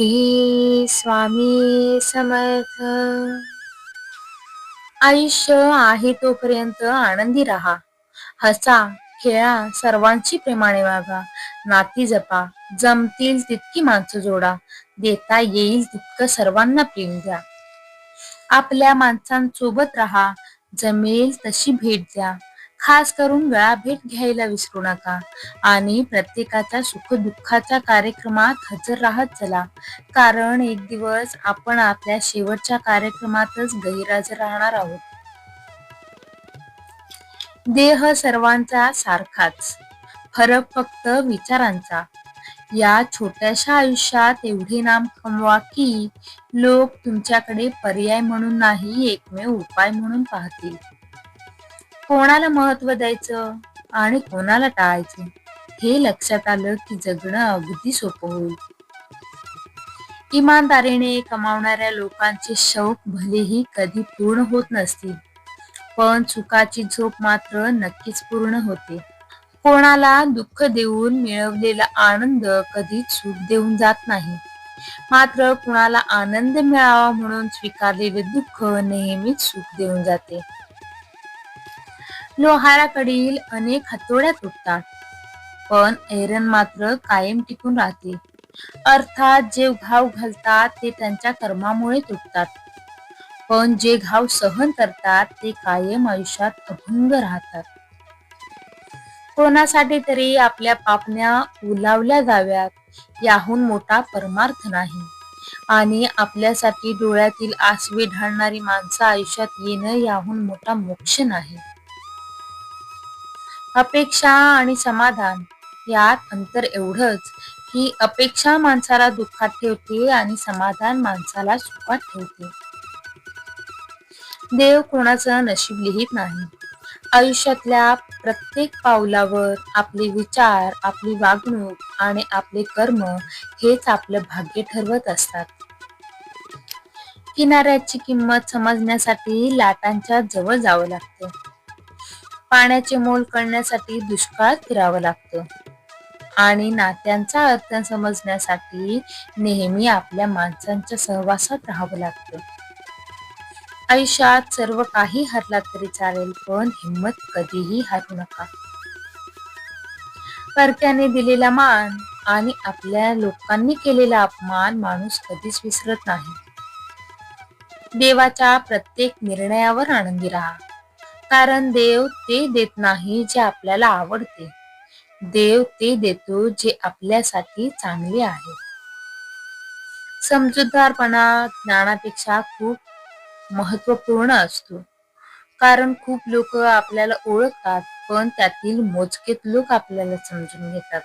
श्री स्वामी समर्थ. आयुष्य आहे तोपर्यंत आनंदी राहा. हसा खेळा सर्वांची प्रेमाने वागा. नाती जपा जमतील तितकी माणसं जोडा. देता येईल तितकं सर्वांना प्रेम द्या. आपल्या माणसांसोबत राहा. जमेल तशी भेट द्या. खास करून वेळा भेट घ्यायला विसरू नका. आणि प्रत्येकाच्या सुखदुःखाच्या कार्यक्रमात हजर राहत चला. कारण एक दिवस आपण आपल्या शेवटच्या कार्यक्रमातच गैरहजर राहणार आहोत. देह सर्वांचा सारखाच. फरक फक्त विचारांचा. या छोट्याशा आयुष्यात एवढे नाम कमवा की लोक तुमच्याकडे पर्याय म्हणून नाही एकमेव उपाय म्हणून पाहतील. कोणाला महत्त्व द्यायचं आणि कोणाला टाळायचं हे लक्षात आलं की जगणं अगदी सोपं होईल. इमानदारीने कमावणाऱ्या लोकांचे शौक भलेही कधी पूर्ण होत नसतील पण सुखाची झोप मात्र नक्कीच पूर्ण होते. कोणाला दुःख देऊन मिळवलेला आनंद कधीच सुख देऊन जात नाही. मात्र कुणाला आनंद मिळावा म्हणून स्वीकारलेले दुःख नेहमीच सुख देऊन जाते. लोहाराकडील अनेक हातोड्या तुटतात. पण एरन मात्र कायम टिकून राहते. अर्थात जे घाव घालतात ते त्यांच्या कर्मामुळे तुटतात. पण जे घाव सहन करतात ते कायम आयुष्यात अभंग राहतात. कोणासाठी तरी आपल्या पापण्या उलावल्या जाव्यात याहून मोठा परमार्थ नाही. आणि आपल्यासाठी डोळ्यातील आसवे ढाळणारी माणसं आयुष्यात येणं याहून मोठा मोक्ष नाही. अपेक्षा आणि समाधान यात अंतर एवढंच की अपेक्षा माणसाला दुःखात ठेवते आणि समाधान माणसाला सुखात ठेवते. देव कोणाचं नशीब लिहित नाही. आयुष्यातल्या प्रत्येक पावलावर आपले विचार आपली वागणूक आणि आपले कर्म हेच आपलं भाग्य ठरवत असतात. किनाऱ्याची किंमत समजण्यासाठी लाटांच्या जवळ जावं लागतं. पाण्याचे मोल कळण्यासाठी दुष्काळ फिरावं लागतं. आणि नात्यांचा अर्थ समजण्यासाठी नेहमी आपल्या माणसांच्या सहवासात राहावं लागतं. आयुष्यात सर्व काही हरला तरी चालेल पण हिंमत कधीही हरू नका. परक्याने दिलेला मान आणि आपल्या लोकांनी केलेला अपमान माणूस कधीच विसरत नाही. देवाच्या प्रत्येक निर्णयावर आनंदी राहा. कारण देव ते देत नाही जे आपल्याला आवडते. देव ते देतो जे आपल्यासाठी चांगले आहे. समजूतदारपणा ज्ञानापेक्षा खूप महत्त्वपूर्ण असतो. कारण खूप लोक आपल्याला ओळखतात पण त्यातील मोजकेत लोक आपल्याला समजून घेतात.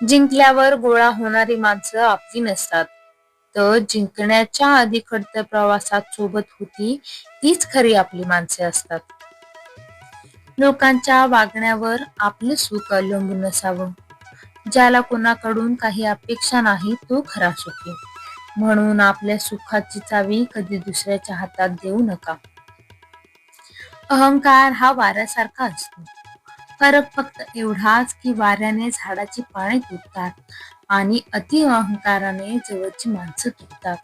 जिंकल्यावर गोळा होणारी माणसं आपली नसतात. जिंकण्याच्या आधी प्रवासात सोबत होती तीच खरी आपली माणसे असतात. लोकांच्या वागण्यावर आपलं सुख अवलंबून असावं. ज्याला कोणाकडून काही अपेक्षा नाही तो खरा सुखी. म्हणून आपल्या सुखाची चावी कधी दुसऱ्याच्या हातात देऊ नका. अहंकार हा वाऱ्यासारखा असतो. फरक फक्त एवढाच की वाऱ्याने झाडाची पाने तुटतात. आणि अति अहंकाराने जवळची माणसं तुटतात.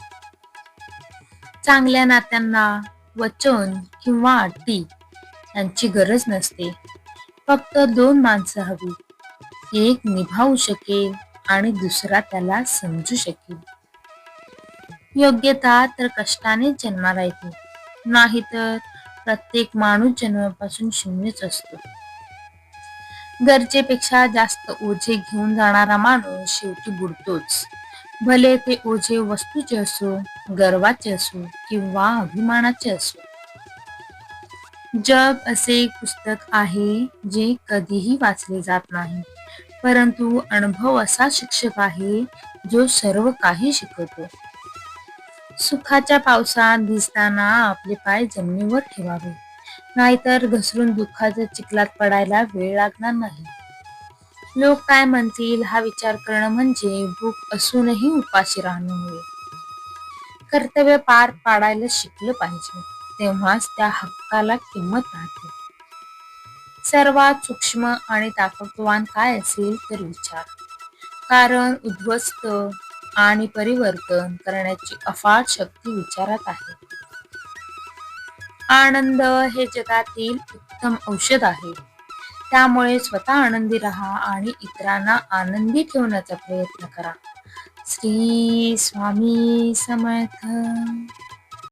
चांगल्या नात्यांना वचन किंवा अटी यांची गरज नसते. फक्त दोन माणसं हवी. एक निभावू शकेल आणि दुसरा त्याला समजू शकेल. योग्यता तर कष्टाने जन्माला येते. नाहीतर प्रत्येक माणूस जन्मापासून शून्यच असतो. गरजेपेक्षा जास्त ओझे घेऊन जाणारा माणूस शेवटी बुडतोच. भले ते ओझे वस्तूचे असो गर्वाचे असो किंवा अभिमानाचे असो. जग असे पुस्तक आहे जे कधीही वाचले जात नाही. परंतु अनुभव असा शिक्षक आहे जो सर्व काही शिकवतो. सुखाच्या पावसात भिजताना आपले पाय जमिनीवर ठेवावे. नाहीतर घसरून दुःखाच्या चिखलात पडायला वेळ लागणार नाही. लोक काय म्हणतील हा विचार करणं म्हणजे भूक असूनही उपाशी राहणं. होय कर्तव्य पार पाडायला शिकलं पाहिजे. तेव्हाच त्या हक्काला किंमत राहते. सर्वात सूक्ष्म आणि ताकदवान काय असेल तर विचार. कारण उद्ध्वस्त आणि परिवर्तन करण्याची अफाट शक्ती विचारात आहे. आनंद हे जगातील उत्तम औषध आहे. त्यामुळे स्वतः आनंदी राहा आणि इतरांना आनंदी ठेवण्याचा प्रयत्न करा. श्री स्वामी समर्थ.